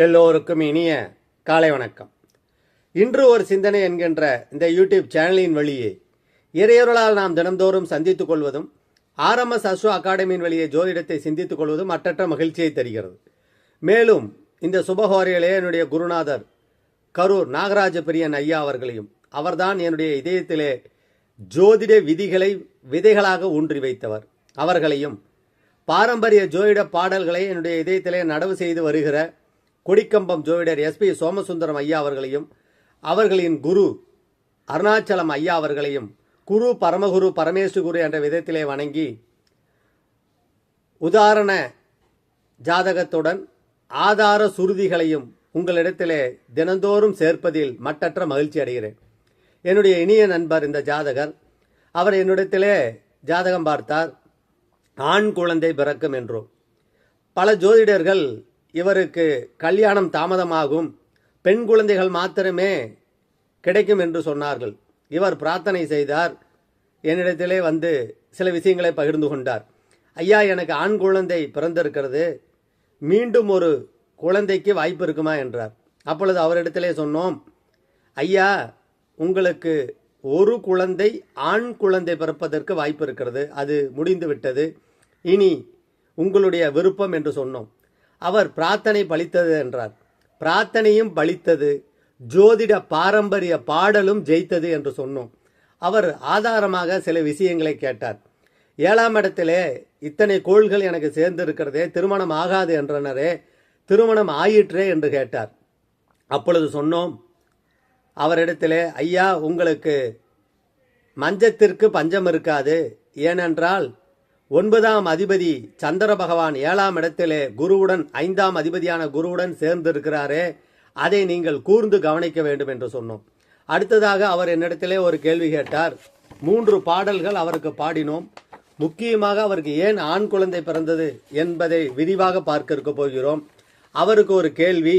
எல்லோருக்கும் இனிய காலை வணக்கம். இன்று ஒரு சிந்தனை என்கின்ற இந்த யூடியூப் சேனலின் வழியே இறையொருளால் நாம் தினந்தோறும் சந்தித்துக் கொள்வதும் ஆர்எம்எஸ் அஸ்வ அகாடமியின் வழியே ஜோதிடத்தை சிந்தித்துக் கொள்வதும் மற்றற்ற மகிழ்ச்சியை தருகிறது. மேலும் இந்த சுபஹோரையிலே என்னுடைய குருநாதர் கரூர் நாகராஜ பிரியன் ஐயா அவர்களையும் அவர்தான் என்னுடைய இதயத்திலே ஜோதிட விதிகளை விதைகளாக ஊன்றி வைத்தவர். அவர்களையும் பாரம்பரிய ஜோதிட பாடல்களை என்னுடைய இதயத்திலே நடவு செய்து வருகிற கொடிக்கம்பம் ஜோதிடர் எஸ்பி சோமசுந்தரம் ஐயா அவர்களையும் அவர்களின் குரு அருணாச்சலம் ஐயா அவர்களையும் குரு பரமகுரு பரமேசு குரு என்ற விதத்திலே வணங்கி உதாரண ஜாதகத்துடன் ஆதார சுருதிகளையும் உங்களிடத்திலே தினந்தோறும் சேர்ப்பதில் மட்டற்ற மகிழ்ச்சி அடைகிறேன். என்னுடைய இனிய நண்பர் இந்த ஜாதகர் அவர் என்னிடத்திலே ஜாதகம் பார்த்தார் ஆண் குழந்தை பிறக்கும் என்றும். பல ஜோதிடர்கள் இவருக்கு கல்யாணம் தாமதமாகும். பெண் குழந்தைகள் மாத்திரமே கிடைக்கும் என்று சொன்னார்கள். இவர் பிரார்த்தனை செய்தார். என்னிடத்திலே வந்து சில விஷயங்களை பகிர்ந்து கொண்டார். ஐயா எனக்கு ஆண் குழந்தை பிறந்திருக்கிறது. மீண்டும் ஒரு குழந்தைக்கு வாய்ப்பு இருக்குமா என்றார். அப்பொழுது அவரிடத்திலே சொன்னோம் ஐயா உங்களுக்கு ஒரு குழந்தை ஆண் குழந்தை பிறப்பதற்கு வாய்ப்பு இருக்கிறது. அது முடிந்து விட்டது இனி உங்களுடைய விருப்பம் என்று சொன்னோம். அவர் பிரார்த்தனை பலித்தது என்றார். பிரார்த்தனையும் பலித்தது. ஜோதிட பாரம்பரிய பாடலும் ஜெயித்தது என்று சொன்னோம். அவர் ஆதாரமாக சில விஷயங்களை கேட்டார். ஏழாம் இடத்திலே இத்தனை கோள்கள் எனக்கு சேர்ந்து இருக்கிறதே திருமணம் ஆகாது என்றனரே திருமணம் ஆயிற்றே என்று கேட்டார். அப்பொழுது சொன்னோம் அவரிடத்திலே ஐயா உங்களுக்கு மஞ்சத்திற்கு பஞ்சம் இருக்காது. ஏனென்றால் ஒன்பதாம் அதிபதி சந்திர பகவான் ஏழாம் இடத்திலே குருவுடன் ஐந்தாம் அதிபதியான குருவுடன் சேர்ந்திருக்கிறாரே அதை நீங்கள் கூர்ந்து கவனிக்க வேண்டும் என்று சொன்னோம். அடுத்ததாக அவர் என்னிடத்திலே ஒரு கேள்வி கேட்டார். மூன்று பாடல்கள் அவருக்கு பாடினோம். முக்கியமாக அவருக்கு ஏன் ஆண் குழந்தை பிறந்தது என்பதை விரிவாக பார்க்க இருக்க போகிறோம். அவருக்கு ஒரு கேள்வி.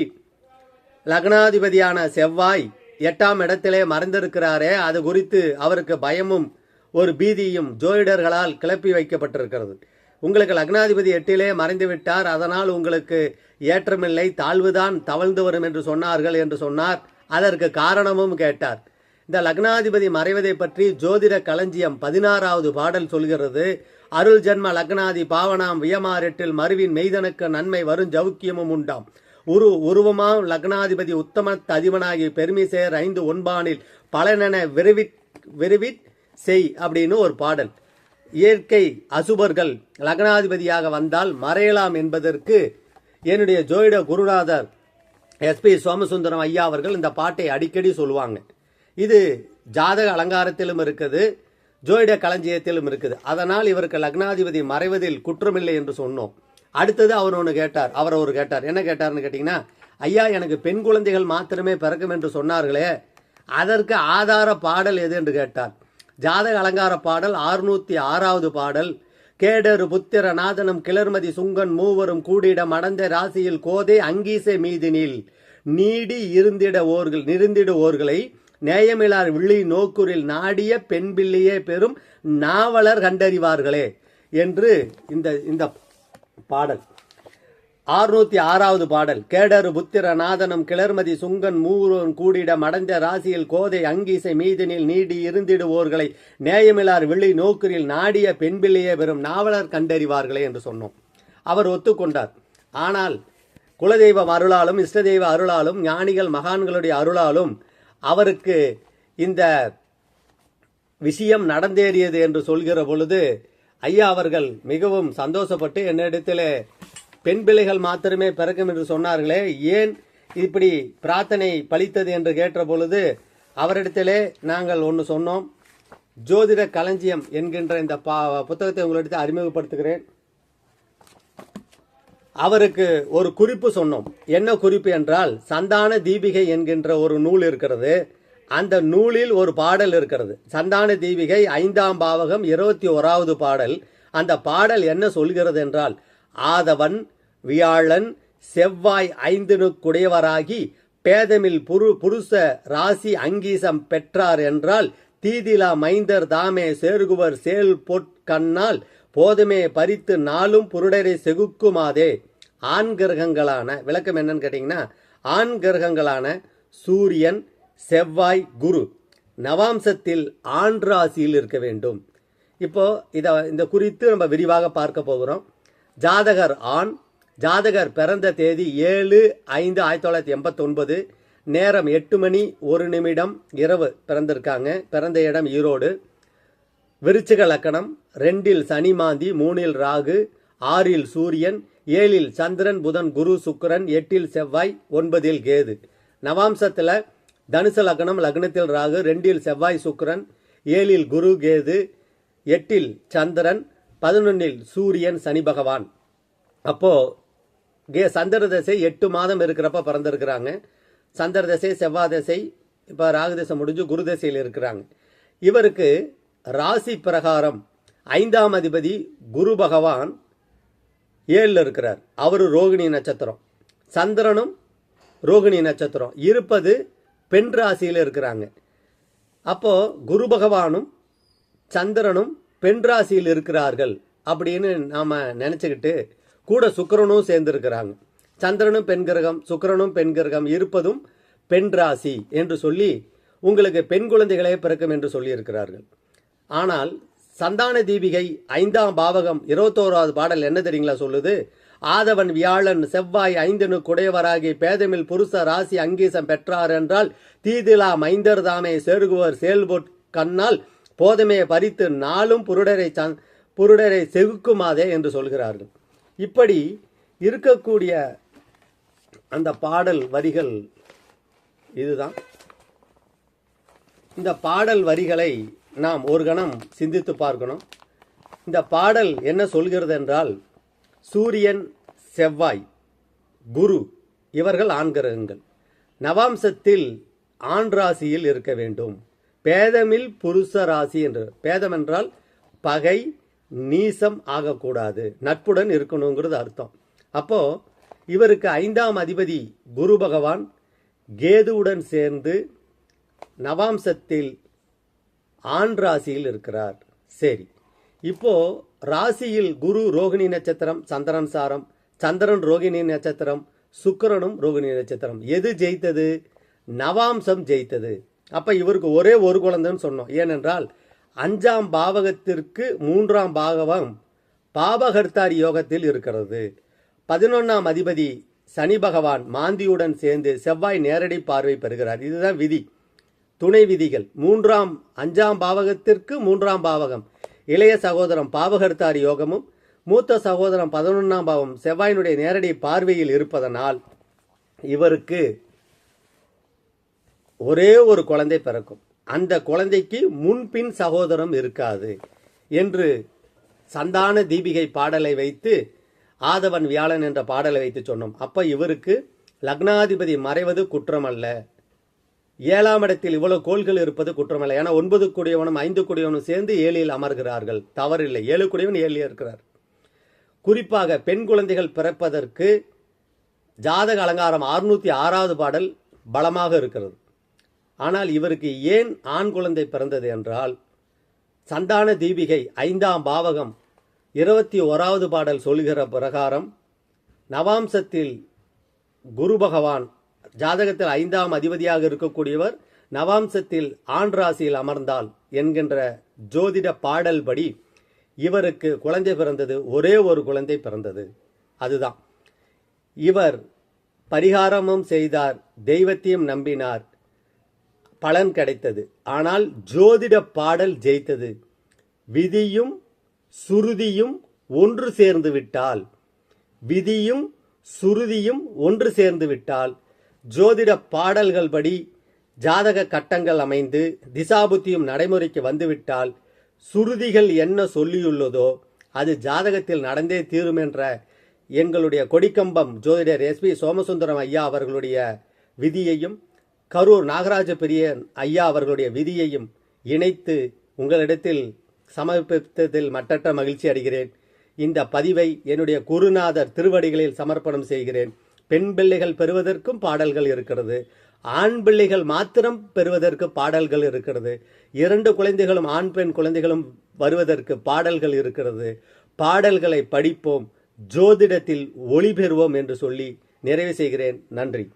லக்னாதிபதியான செவ்வாய் எட்டாம் இடத்திலே மறைந்திருக்கிறாரே அது குறித்து அவருக்கு பயமும் ஒரு பீதியும் ஜோதிடர்களால் கிளப்பி வைக்கப்பட்டிருக்கிறது. உங்களுக்கு லக்னாதிபதி எட்டிலே மறைந்துவிட்டார். அதனால் உங்களுக்கு ஏற்றமில்லை. தாழ்வுதான் தவழ்ந்து வரும் என்று சொன்னார்கள் என்று சொன்னார். அதற்கு காரணமும் கேட்டார். இந்த லக்னாதிபதி மறைவதை பற்றி ஜோதிட களஞ்சியம் பதினாறாவது பாடல் சொல்கிறது. அருள் ஜென்ம லக்னாதி பாவனாம் வியமாரெட்டில் மருவின் மெய்தனுக்கு நன்மை வரும் ஜவுக்கியமும் உண்டாம். உரு உருவமாம் லக்னாதிபதி உத்தம அதிபனாகி பெருமிசேர் ஐந்து ஒன்பானில் பலனென விரைவிட் விரைவிட் செய் அப்படின்னு ஒரு பாடல். இயற்கை அசுபர்கள் லக்னாதிபதியாக வந்தால் மறையலாம் என்பதற்கு என்னுடைய ஜோயிட குருநாதர் எஸ்பி சோமசுந்தரம் ஐயா அவர்கள் இந்த பாட்டை அடிக்கடி சொல்லுவாங்க. இது ஜாதக அலங்காரத்திலும் இருக்குது ஜோயிட களஞ்சியத்திலும் இருக்குது. அதனால் இவருக்கு லக்னாதிபதி மறைவதில் குற்றமில்லை என்று சொன்னோம். அடுத்தது அவர் ஒன்று கேட்டார் அவர் ஒரு கேட்டார். என்ன கேட்டார்னு கேட்டிங்கன்னா ஐயா எனக்கு பெண் குழந்தைகள் மாத்திரமே பிறக்கும் என்று சொன்னார்களே அதற்கு ஆதார பாடல் எது என்று கேட்டார். ஜாதக அலங்கார பாடல் ஆறுநூத்தி ஆறாவது பாடல். கேடரு புத்திர நாதனம் கிளர்மதி சுங்கன் மூவரும் கூடிடம் மடந்த ராசியில் கோதை அங்கீசை மீதினில் நீடி இருந்திட ஓர்கள் நிருந்திட ஓர்களை நேயமிலார் விழி நோக்குரில் நாடிய பெண் பிள்ளையே பெரும் நாவலர் கண்டறிவார்களே என்று இந்த இந்த பாடல். ஆறுநூத்தி ஆறாவது பாடல். கேடரு புத்திர நாதனம் கிளர்மதி சுங்கன் மூவரும் கூடிட மடந்த ராசியில் கோதை அங்கீசை மீதினில் நீடி இருந்திடுவோர்களை நேயமிலார் விழி நோக்கிரில் நாடிய பெண்பிள்ளையே பெறும் நாவலர் கண்டறிவார்களே என்று சொன்னோம். அவர் ஒத்துக்கொண்டார். ஆனால் குலதெய்வம் அருளாலும் இஷ்டதெய்வ அருளாலும் ஞானிகள் மகான்களுடைய அருளாலும் அவருக்கு இந்த விஷயம் நடந்தேறியது என்று சொல்கிற பொழுது ஐயா அவர்கள் மிகவும் சந்தோஷப்பட்டு என்னிடத்திலே பெண் பிள்ளைகள் மாத்திரமே பிறக்கும் என்று சொன்னார்களே ஏன் இப்படி பிரார்த்தனை பலித்தது என்று கேட்ட பொழுது அவரிடத்திலே நாங்கள் ஒன்று சொன்னோம் ஜோதிட களஞ்சியம் என்கின்ற இந்த பா புத்தகத்தை உங்களிடத்தில் அறிமுகப்படுத்துகிறேன். அவருக்கு ஒரு குறிப்பு சொன்னோம். என்ன குறிப்பு என்றால் சந்தான தீபிகை என்கின்ற ஒரு நூல் இருக்கிறது. அந்த நூலில் ஒரு பாடல் இருக்கிறது. சந்தான தீபிகை ஐந்தாம் பாவகம் இருபத்தி ஓராவது பாடல். அந்த பாடல் என்ன சொல்கிறது என்றால் ஆதவன் வியாழன் செவ்வாய் ஐந்தினுக்குடையவராகி பேதமில் புரு புருஷ ராசி அங்கீசம் பெற்றார் என்றால் தீதிலா மைந்தர் தாமே சேருகுவர் சேல் பொற்கண்ணால் போதுமே பறித்து நாளும் புருடரை செகுக்குமாதே. ஆண் கிரகங்களான விளக்கம் என்னன்னு கேட்டிங்கன்னா ஆண் கிரகங்களான சூரியன் செவ்வாய் குரு நவாம்சத்தில் ஆண் ராசியில் இருக்க வேண்டும். இப்போ இதை இந்த குறித்து நம்ம விரிவாக பார்க்க போகிறோம். ஜாதகர் ஆண் ஜாதகர் பிறந்த தேதி ஏழு ஐந்து ஆயிரத்தி தொள்ளாயிரத்தி எண்பத்தொன்பது நேரம் எட்டு மணி ஒரு நிமிடம் இரவு பிறந்திருக்காங்க. பிறந்த இடம் ஈரோடு. விருச்சிக லக்கணம் ரெண்டில் சனி மாந்தி மூணில் ராகு ஆறில் சூரியன் ஏழில் சந்திரன் புதன் குரு சுக்கரன் எட்டில் செவ்வாய் ஒன்பதில் கேது. நவாம்சத்தில் தனுசு லக்னம் லக்னத்தில் ராகு ரெண்டில் செவ்வாய் சுக்கரன் ஏழில் குரு கேது எட்டில் சந்திரன் பதினொன்னில் சூரியன் சனி பகவான். அப்போ கே சந்திர தசை எட்டு மாதம் இருக்கிறப்ப பிறந்திருக்கிறாங்க. சந்திர தசை செவ்வாய் தசை இப்போ ராகு தசை முடிஞ்சு குரு தசையில் இருக்கிறாங்க. இவருக்கு ராசி பிரகாரம் ஐந்தாம் அதிபதி குரு பகவான் ஏழில் இருக்கிறார். அவர் ரோகிணி நட்சத்திரம். சந்திரனும் ரோகிணி நட்சத்திரம். இருப்பது பெண் ராசியில் இருக்கிறாங்க. அப்போ குரு பகவானும் சந்திரனும் பெண் ராசியில் இருக்கிறார்கள் அப்படின்னு நாம் நினச்சிக்கிட்டு கூட சுக்கரனும் சேர்ந்துருக்கிறாங்க. சந்திரனும் பெண் கிரகம் சுக்கிரனும் பெண் கிரகம் இருப்பதும் பெண் ராசி என்று சொல்லி உங்களுக்கு பெண் குழந்தைகளே பிறக்கும் என்று சொல்லியிருக்கிறார்கள். ஆனால் சந்தான தீபிகை ஐந்தாம் பாவகம் இருபத்தோராவது பாடல் என்ன தெரியுங்களா சொல்லுது? ஆதவன் வியாழன் செவ்வாய் ஐந்தனு குடையவராகி பேதமில் புருஷ ராசி அங்கீசம் பெற்றார் என்றால் தீதிலா மைந்தர் தாமே சேருகுவர் செயல்பொற் கண்ணால் போதமே பறித்து நாளும் புருடரை சந் புருடரை செகுக்குமாதே என்று சொல்கிறார்கள். இப்படி இருக்கக்கூடிய அந்த பாடல் வரிகள் இதுதான். இந்த பாடல் வரிகளை நாம் ஒரு கணம் சிந்தித்து பார்க்கணும். இந்த பாடல் என்ன சொல்கிறது என்றால் சூரியன் செவ்வாய் குரு இவர்கள் ஆண் கிரகங்கள் நவாம்சத்தில் ஆண் ராசியில் இருக்க வேண்டும். பேதமில் புருஷ ராசி என்று. பேதம் என்றால் பகை நீசம் ஆகக்கூடாது. நட்புடன் இருக்கணுங்கிறது அர்த்தம். அப்போ இவருக்கு ஐந்தாம் அதிபதி குரு பகவான் கேதுவுடன் சேர்ந்து நவாம்சத்தில் ஆண் ராசியில் இருக்கிறார். சரி. இப்போ ராசியில் குரு ரோகிணி நட்சத்திரம் சந்திரன் சாரம் சந்திரன் ரோகிணி நட்சத்திரம் சுக்கிரனும் ரோகிணி நட்சத்திரம். எது ஜெயித்தது? நவாம்சம் ஜெயித்தது. அப்போ இவருக்கு ஒரே ஒரு குழந்தைன்னு சொன்னோம். ஏனென்றால் அஞ்சாம் பாவகத்திற்கு மூன்றாம் பாகவம் பாபகர்த்தார் யோகத்தில் இருக்கிறது. பதினொன்றாம் அதிபதி சனி பகவான் மாந்தியுடன் சேர்ந்து செவ்வாய் நேரடி பார்வை பெறுகிறார். இதுதான் விதி. துணை விதிகள். மூன்றாம் அஞ்சாம் பாவகத்திற்கு மூன்றாம் பாவகம். இளைய சகோதரம் பாவகர்த்தார் யோகமும் மூத்த சகோதரம் பதினொன்றாம் பாவம் செவ்வாயினுடைய நேரடி பார்வையில் இருப்பதனால் இவருக்கு ஒரே ஒரு குழந்தை பிறக்கும். அந்த குழந்தைக்கு முன்பின் சகோதரம் இருக்காது என்று சந்தான தீபிகை பாடலை வைத்து ஆதவன் வியாழன் என்ற பாடலை வைத்து சொன்னோம். அப்ப இவருக்கு லக்னாதிபதி மறைவது குற்றமல்ல. ஏழாம் இடத்தில் இவ்வளவு கோள்கள் இருப்பது குற்றமல்ல. ஏன்னா ஒன்பது கூடியவனும் ஐந்து கூடியவனும் சேர்ந்து ஏழில் அமர்கிறார்கள். தவறில்லை. ஏழு குடியவன் ஏழில் இருக்கிறார். குறிப்பாக பெண் குழந்தைகள் பிறப்பதற்கு ஜாதக அலங்காரம் அறுநூத்தி ஆறாவது பாடல் பலமாக இருக்கிறது. ஆனால் இவருக்கு ஏன் ஆண் குழந்தை பிறந்தது என்றால் சந்தான தீபிகை ஐந்தாம் பாவகம் இருபத்தி ஓராவது பாடல் சொல்கிற பிரகாரம் நவாம்சத்தில் குரு பகவான் ஜாதகத்தில் ஐந்தாம் அதிபதியாக இருக்கக்கூடியவர் நவாம்சத்தில் ஆண் ராசியில் அமர்ந்தால் என்கின்ற ஜோதிட பாடல் படி இவருக்கு குழந்தை பிறந்தது ஒரே ஒரு குழந்தை பிறந்தது. அதுதான். இவர் பரிகாரமும் செய்தார் தெய்வத்தையும் நம்பினார். பலன் கிடைத்தது. ஆனால் ஜோதிட பாடல் ஜெயித்தது. விதியும் சுருதியும் ஒன்று சேர்ந்து விட்டால். விதியும் சுருதியும் ஒன்று சேர்ந்து விட்டால். ஜோதிட பாடல்கள் படி ஜாதக கட்டங்கள் அமைந்து திசாபுத்தியும் நடைமுறைக்கு வந்துவிட்டால் சுருதிகள் என்ன சொல்லியுள்ளதோ அது ஜாதகத்தில் நடந்தே தீரும் என்ற எங்களுடைய கொடிக்கம்பம் ஜோதிடர் எஸ்பி சோமசுந்தரம் ஐயா அவர்களுடைய விதியையும் கரூர் நாகராஜ பிரியன் ஐயா அவர்களுடைய விதியையும் இணைத்து உங்களிடத்தில் சமர்ப்பித்ததில் மட்டற்ற மகிழ்ச்சி அடைகிறேன். இந்த பதிவை என்னுடைய குருநாதர் திருவடிகளில் சமர்ப்பணம் செய்கிறேன். பெண் பிள்ளைகள் பெறுவதற்கும் பாடல்கள் இருக்கிறது. ஆண் பிள்ளைகள் மாத்திரம் பெறுவதற்கு பாடல்கள் இருக்கிறது. இரண்டு குழந்தைகளும் ஆண் பெண் குழந்தைகளும் வருவதற்கு பாடல்கள் இருக்கிறது. பாடல்களை படிப்போம் ஜோதிடத்தில் ஒளி பெறுவோம் என்று சொல்லி நிறைவு செய்கிறேன். நன்றி.